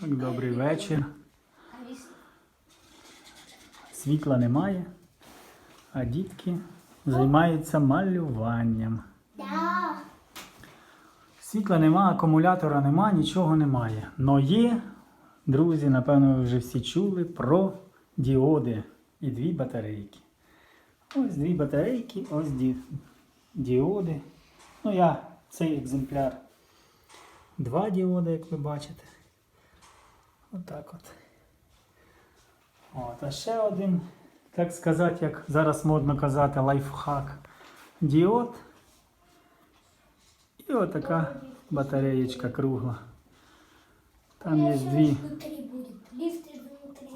Так, добрий вечір. Світла немає, а дітки займаються малюванням. Світла нема, акумулятора нема, нічого немає. Но є, друзі, напевно, ви вже всі чули про діоди і дві батарейки. Ось дві батарейки, ось ді, діоди. Ну, я цей екземпляр. Два діоди, як ви бачите. Отак от. От, а ще один, так сказати, як зараз модно казати, лайфхак. Діод. І отака батареєчка кругла. Там є дві.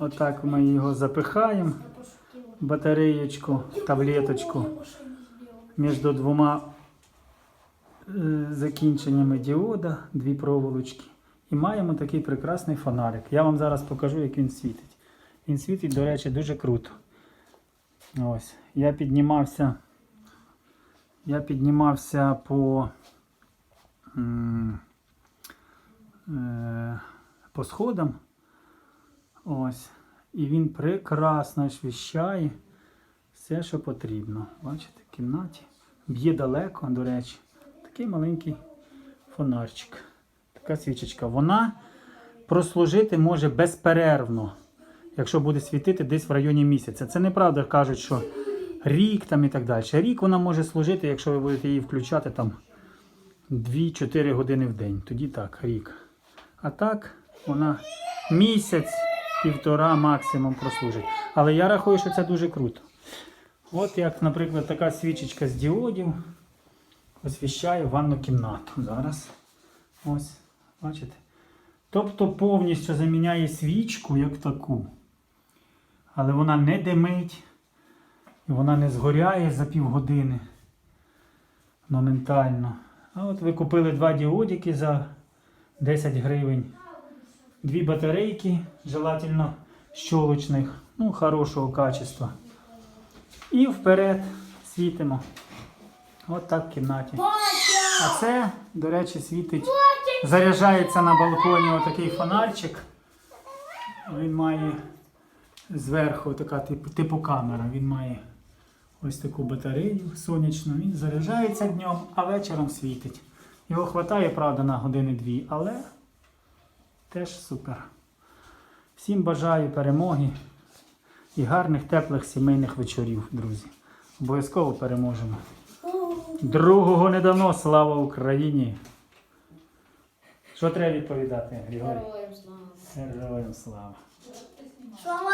Отак ми його запихаємо, батареєчку, таблеточку між двома закінченнями діода, дві проволочки. І маємо такий прекрасний фонарик. Я вам зараз покажу, як він світить. Він світить, до речі, дуже круто. Ось. Я піднімався. Я піднімався по, е, по сходам. Ось. І він прекрасно освіщає все, що потрібно. Бачите, в кімнаті. Б'є далеко, до речі. Такий маленький фонарчик. Така свічечка. Вона прослужити може безперервно, якщо буде світити десь в районі місяця. Це неправда, кажуть, що рік там і так далі. Рік вона може служити, якщо ви будете її включати там 2-4 години в день. Тоді так, рік. А так, вона місяць, півтора максимум прослужить. Але я рахую, що це дуже круто. От як, наприклад, така свічечка з діодів освіщає ванну кімнату. Зараз. Ось, бачите? Тобто повністю заміняє свічку як таку. Але вона не димить, і вона не згоряє за півгодини моментально. А от ви купили два діодики за 10 гривень. Дві батарейки, желательно щолочних, ну, хорошого качества. І вперед світимо. От так в кімнаті. А це, до речі, світить. Заряджається на балконі отакий фонарчик. Він має зверху така типу, типу камера. Він має ось таку батарею сонячну. Він заряджається днем, а вечором світить. Його вистачає, правда, на години-дві, але теж супер. Всім бажаю перемоги і гарних теплих сімейних вечорів, друзі. Обов'язково переможемо. Другого не дано, слава Україні! Що треба відповідати, Григорій? Героям слава. Героям слава! Слава